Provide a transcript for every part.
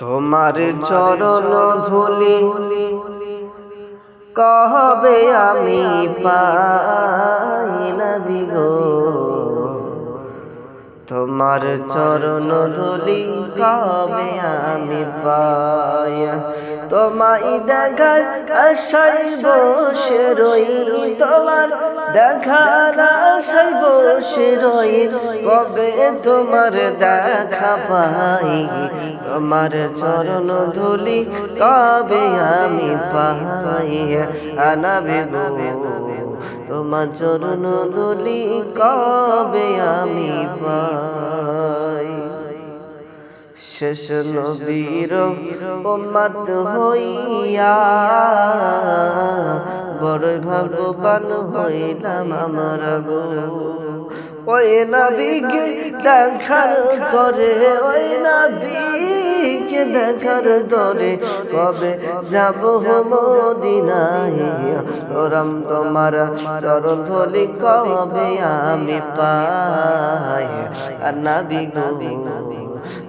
তোমার চরণ ধুলি কবে আমি পাই নবী গো তোমার চরণ ধুলি কবে আমি পাই? তোমায় দেখার আশাই বসে রই, তোমার দেখার আশাই বসে রই, কবে তোমার দেখা পাই? তোমার চরণ ধুলি কবে আমি পাই? আনাবে গো, তোমার চরণ ধুলি কবে আমি পাই? শেষ নবীর উম্মত হইয়া বড় ভগবান হইলাম আমার গো। ওই নবীকে দেখার করে ওই নবীকে দেখার করে কবে যাব মদিনায়? ওরম তোমার চরণ ধলি কবে আমি পাই? আর নবী গো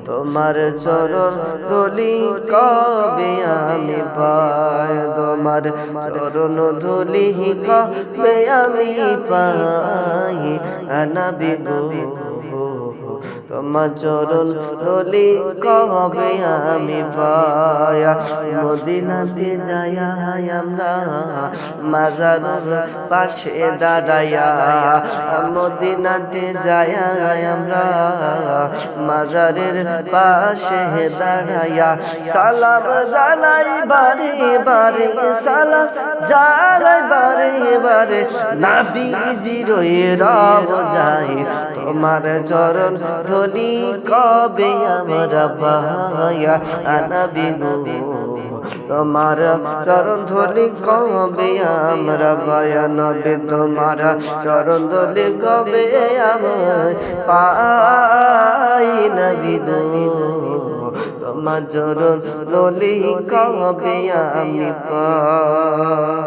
তোমার চরণ ধুলি কবে আমি পাই? তোমার চরণ ধুলি কবে আমি পাই? আনাবি গো, তোমার চরণ ধুলি কবে আমি পাই? মদিনাতে যাই আমরা মাজার পাশে দাঁড়াইয়া, মদিনাতে যাই আমরা, মাজারের পাশে দাঁড়াইয়া সালাম জানাই বারে বারে, সালাম জানাই বারে বারে। নাবিজি রয়ে রব যাই, তোমার চরণ ধলি কবে আমরা পায়া আনাবি গো তোমার চরণ ধলি কবে আমরা পায়া নবে, তোমার চরণ ধলি কবে আমার পাই নবী তোমার চরণ ধলি কবে আমি পাই